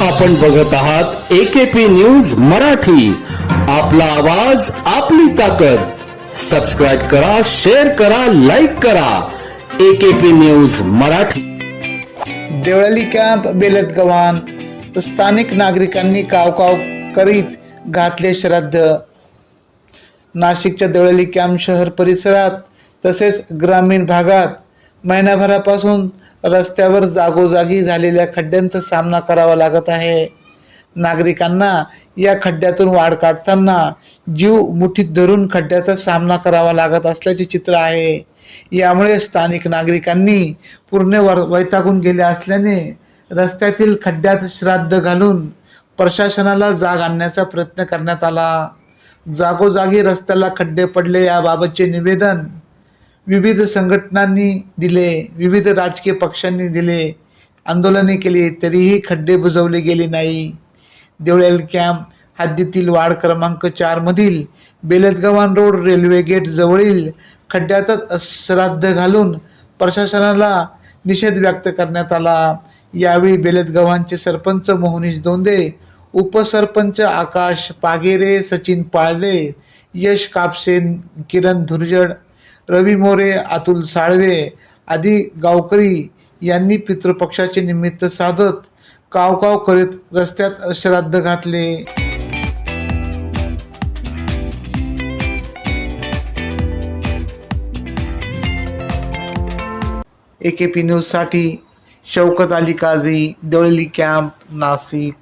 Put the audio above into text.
आपण बघत आहात एकेपी न्यूज मराठी. आपला आवाज आपली ताकद. सबस्क्राईब करा शेअर करा लाईक करा. AKP news Marathi. Deolali camp Belatgavhan. स्थानिक नागरिकांनी कावकाव करीत घातले श्राद्ध. नाशिकच्या देवळाली कॅम्प शहर परिसरात तसेच ग्रामीण भागात महिन्याभरापासून रस्त्यावर जागोजागी झालेल्या खड्ड्यांचा सामना करावा लागत आहे. नागरिकांना या खड्ड्यातून वाढ काढताना जीव मुठीत धरून खड्ड्याचा सामना करावा लागत असल्याचे चित्र आहे. यामुळे स्थानिक नागरिकांनी पूर्ण वर वैतागून गेले असल्याने रस्त्यातील खड्ड्यात श्राद्ध घालून प्रशासनाला जाग आणण्याचा प्रयत्न करण्यात आला. जागोजागी रस्त्याला खड्डे पडले याबाबतचे निवेदन विविध संघटनांनी दिले विविध राजकीय पक्षांनी दिले आंदोलने केली तरीही खड्डे बुजवले गेले नाही. देवळेल कॅम्प हद्दीतील वाढ क्रमांक चारमधील बेलतगव्हाण रोड रेल्वे गेट जवळील खड्ड्यातच श्राद्ध घालून प्रशासनाला निषेध व्यक्त करण्यात आला. यावेळी बेलतगव्हाणचे सरपंच मोहनीश दोंदे उपसरपंच आकाश पागेरे सचिन पाळले यश कापसेन किरण धुर्जड रवी मोरे अतुल साळवे आदी गावकरी यांनी पितृपक्षाचे निमित्त साधत कावकाव करीत रस्त्यात श्राद्ध घातले. ए के पी न्यूजसाठी शौकत अली काझी दळली कॅम्प नाशिक.